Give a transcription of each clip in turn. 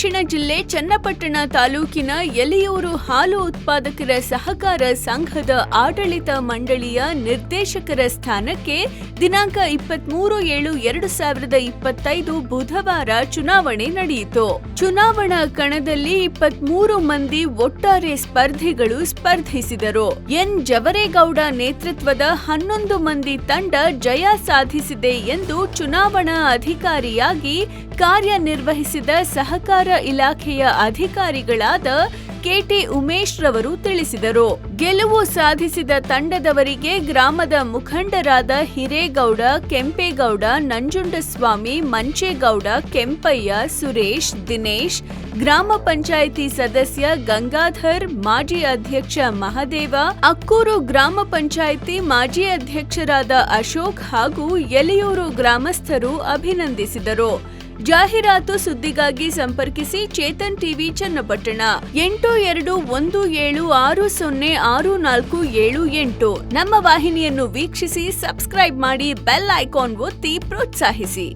ದಕ್ಷಿಣ ಜಿಲ್ಲೆ ಚನ್ನಪಟ್ಟಣ ತಾಲೂಕಿನ ಎಲೆಯೂರು ಹಾಲು ಉತ್ಪಾದಕರ ಸಹಕಾರ ಸಂಘದ ಆಡಳಿತ ಮಂಡಳಿಯ ನಿರ್ದೇಶಕರ ಸ್ಥಾನಕ್ಕೆ ದಿನಾಂಕ ಇಪ್ಪತ್ಮೂರು ಏಳು ಎರಡು ಸಾವಿರದ ಇಪ್ಪತ್ತೈದು ಬುಧವಾರ ಚುನಾವಣೆ ನಡೆಯಿತು. ಚುನಾವಣಾ ಕಣದಲ್ಲಿ ಇಪ್ಪತ್ಮೂರು ಮಂದಿ ಒಟ್ಟಾರೆ ಸ್ಪರ್ಧಿಗಳು ಸ್ಪರ್ಧಿಸಿದರು. ಎನ್. ಜವರೇಗೌಡ ನೇತೃತ್ವದ ಹನ್ನೊಂದು ಮಂದಿ ತಂಡ ಜಯ ಸಾಧಿಸಿದೆ ಎಂದು ಚುನಾವಣಾ ಅಧಿಕಾರಿಯಾಗಿ ಕಾರ್ಯನಿರ್ವಹಿಸಿದ ಸಹಕಾರ ಇಲಾಖೆಯ ಅಧಿಕಾರಿಗಳಾದ ಕೆಟಿ ಉಮೇಶ್ ರವರು ತಿಳಿಸಿದರು. ಗೆಲುವು ಸಾಧಿಸಿದ ತಂಡದವರಿಗೆ ಗ್ರಾಮದ ಮುಖಂಡರಾದ ಹಿರೇಗೌಡ, ಕೆಂಪೇಗೌಡ, ನಂಜುಂಡಸ್ವಾಮಿ, ಮಂಚೇಗೌಡ, ಕೆಂಪಯ್ಯ, ಸುರೇಶ್, ದಿನೇಶ್, ಗ್ರಾಮ ಪಂಚಾಯಿತಿ ಸದಸ್ಯ ಗಂಗಾಧರ್, ಮಾಜಿ ಅಧ್ಯಕ್ಷ ಮಹದೇವ, ಅಕ್ಕೂರು ಗ್ರಾಮ ಪಂಚಾಯಿತಿ ಮಾಜಿ ಅಧ್ಯಕ್ಷರಾದ ಅಶೋಕ್ ಹಾಗೂ ಎಲೆಯೂರು ಗ್ರಾಮಸ್ಥರು ಅಭಿನಂದಿಸಿದರು. ಜಾಹೀರಾತು ಸುದ್ದಿಗಾಗಿ ಸಂಪರ್ಕಿಸಿ ಚೇತನ್ ಟಿವಿ ಚನ್ನಪಟ್ಟಣ ಎಂಟು ಎರಡು ಒಂದು ಏಳು ಆರು ಸೊನ್ನೆ ಆರು ನಾಲ್ಕು ಏಳು ಎಂಟು ನಮ್ಮ ವಾಹಿನಿಯನ್ನು ವೀಕ್ಷಿಸಿ ಸಬ್ಸ್ಕ್ರೈಬ್ ಮಾಡಿ ಬೆಲ್ ಐಕಾನ್ ಒತ್ತಿ ಪ್ರೋತ್ಸಾಹಿಸಿ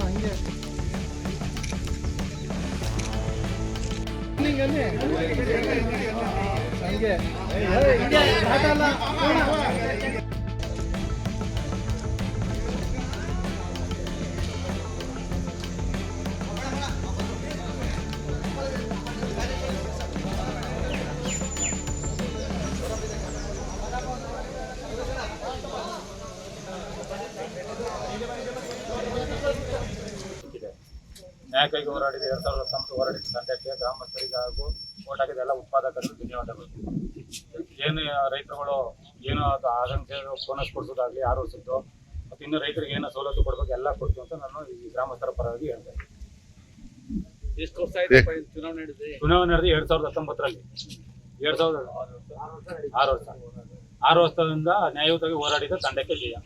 ಹಂಗೆ ಹಿಂಗೆ ನ್ಯಾಯಕ್ಕಾಗಿ ಹೋರಾಡಿದ ಎರಡ್ ಸಾವಿರದ ಹತ್ತೊಂಬತ್ತು ಹೋರಾಡಿದ ತಂಡಕ್ಕೆ ಗ್ರಾಮಸ್ಥರಿಗೆ ಹಾಗೂ ಓಟ್ ಹಾಕಿದ ಎಲ್ಲ ಉತ್ಪಾದಕರಿಗೆ ಧನ್ಯವಾದಗಳು. ಏನು ರೈತರುಗಳು ಏನು ಅದು ಆದಂತೆ ಬೋನಸ್ ಕೊಡಿಸೋದಾಗಲಿ ಆರು ವರ್ಷದ್ದು ಮತ್ತು ಇನ್ನು ರೈತರಿಗೆ ಏನೋ ಸವಲತ್ತು ಕೊಡಬೇಕು ಎಲ್ಲ ಕೊಡ್ತೀವಿ ಅಂತ ನಾನು ಈ ಗ್ರಾಮಸ್ಥರ ಪರವಾಗಿ ಹೇಳ್ತೇನೆ ಎಷ್ಟು ವರ್ಷ ಚುನಾವಣೆ ನಡೆದಿದೆ? ಚುನಾವಣೆ ನಡೆದು ಎರಡ್ ಸಾವಿರದ ಹತ್ತೊಂಬತ್ತರಲ್ಲಿ. ಎರಡ್ ಸಾವಿರದ ಆರು ವರ್ಷ. ಆರು ವರ್ಷದಿಂದ ನ್ಯಾಯಯುತವಾಗಿ ಹೋರಾಡಿದ ತಂಡಕ್ಕೆ ಜಯ.